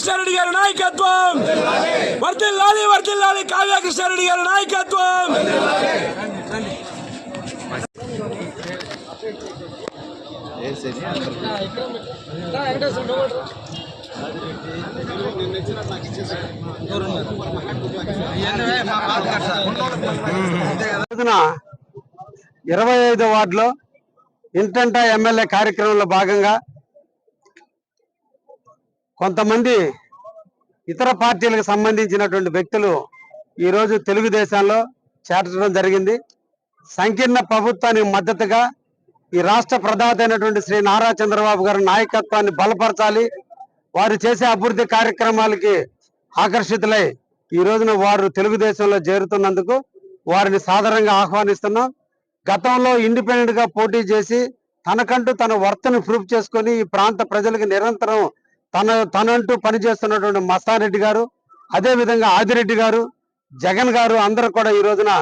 కృష్ణారెడ్డి గారి నాయకత్వం. వర్తిల్లాలి వర్తిల్లాలి కావ్యకృష్ణారెడ్డి గారి నాయకత్వం. ఇరవై ఐదో వార్డులో ఇంటంటా ఎమ్మెల్యే కార్యక్రమంలో భాగంగా కొంతమంది ఇతర పార్టీలకు సంబంధించినటువంటి వ్యక్తులు ఈరోజు తెలుగుదేశంలో చేర్చడం జరిగింది. సంకీర్ణ ప్రభుత్వానికి మద్దతుగా ఈ రాష్ట్ర ప్రధాత అయినటువంటి శ్రీ నారా చంద్రబాబు గారి నాయకత్వాన్ని బలపరచాలి. వారు చేసే అభివృద్ధి కార్యక్రమాలకి ఆకర్షితులై ఈ రోజున వారు తెలుగుదేశంలో చేరుతున్నందుకు వారిని సాధారణంగా ఆహ్వానిస్తున్నాం. గతంలో ఇండిపెండెంట్గా పోటీ చేసి తనకంటూ తన వర్తను ప్రూఫ్ చేసుకొని ఈ ప్రాంత ప్రజలకు నిరంతరం తన తనంటూ పనిచేస్తున్నటువంటి మస్తారెడ్డి గారు అదే విధంగా ఆదిరెడ్డి గారు జగన్ గారు అందరూ కూడా ఈ రోజున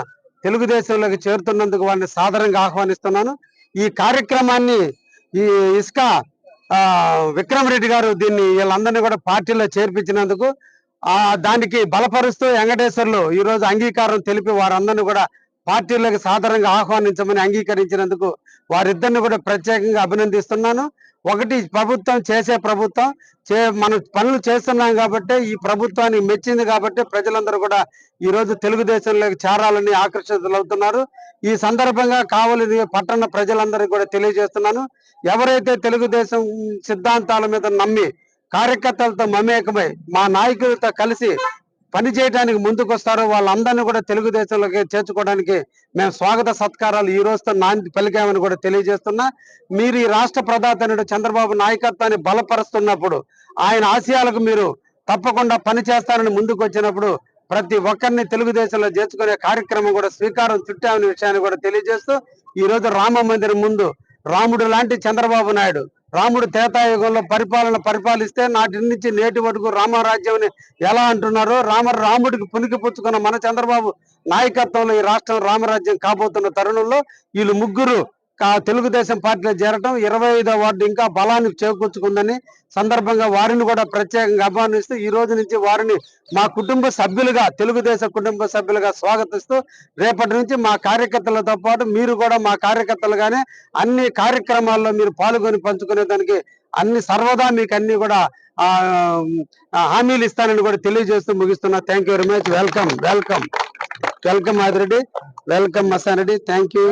తెలుగుదేశంలోకి చేరుతున్నందుకు వారిని సాధారణంగా ఆహ్వానిస్తున్నాను. ఈ కార్యక్రమాన్ని ఈ ఇసుక ఆ, విక్రమ్ రెడ్డి గారు దీన్ని వీళ్ళందరినీ కూడా పార్టీలో చేర్పించినందుకు ఆ దానికి బలపరుస్తూ వెంకటేశ్వర్లు ఈ రోజు అంగీకారం తెలిపి వారందరినీ కూడా పార్టీలకు సాధారణంగా ఆహ్వానించమని అంగీకరించినందుకు వారిద్దరిని కూడా ప్రత్యేకంగా అభినందిస్తున్నాను. ఒకటి ప్రభుత్వం చేసే ప్రభుత్వం చే మనం పనులు చేస్తున్నాం కాబట్టి ఈ ప్రభుత్వాన్ని మెచ్చింది కాబట్టి ప్రజలందరూ కూడా ఈ రోజు తెలుగుదేశంలోకి చేరాలని ఆకర్షితులవుతున్నారు. ఈ సందర్భంగా కావలి పట్టణ ప్రజలందరికీ కూడా తెలియజేస్తున్నాను. ఎవరైతే తెలుగుదేశం సిద్ధాంతాల మీద నమ్మి కార్యకర్తలతో మమేకమై మా నాయకులతో కలిసి పని చేయడానికి ముందుకు వస్తారో వాళ్ళందరినీ కూడా తెలుగుదేశంలోకి చేర్చుకోవడానికి మేము స్వాగత సత్కారాలు ఈ రోజుతో నాంది పలికామని కూడా తెలియజేస్తున్నా. మీరు ఈ రాష్ట్ర ప్రధాత చంద్రబాబు నాయకత్వాన్ని బలపరుస్తున్నప్పుడు ఆయన ఆశయాలకు మీరు తప్పకుండా పని చేస్తారని ముందుకు వచ్చినప్పుడు ప్రతి ఒక్కరిని తెలుగుదేశంలో చేర్చుకునే కార్యక్రమం కూడా శ్రీకారం చుట్టామనే విషయాన్ని కూడా తెలియజేస్తూ ఈ రోజు రామ మందిరం ముందు రాముడు లాంటి చంద్రబాబు నాయుడు రాముడు త్రేతాయుగంలో పరిపాలన పరిపాలిస్తే నాటి నుంచి నేటి వరకు రామరాజ్యం ఎలా అంటున్నారో రామ రాముడికి పునికి పుచ్చుకున్న మన చంద్రబాబు నాయకత్వంలో ఈ రాష్ట్రం రామరాజ్యం కాబోతున్న తరుణంలో వీళ్ళు ముగ్గురు తెలుగుదేశం పార్టీలో చేరటం ఇరవై ఐదో వార్డు ఇంకా బలాన్ని చేకూర్చుకుందని సందర్భంగా వారిని కూడా ప్రత్యేకంగా అభిమానిస్తూ ఈ రోజు నుంచి వారిని మా కుటుంబ సభ్యులుగా తెలుగుదేశం కుటుంబ సభ్యులుగా స్వాగతిస్తూ రేపటి నుంచి మా కార్యకర్తలతో పాటు మీరు కూడా మా కార్యకర్తలుగానే అన్ని కార్యక్రమాల్లో మీరు పాల్గొని పంచుకునే దానికి అన్ని సర్వదా మీకు అన్ని కూడా హామీలు ఇస్తానని కూడా తెలియజేస్తూ ముగిస్తున్నా. Thank you very much welcome welcome welcome Adireddy welcome Masan Reddy thank you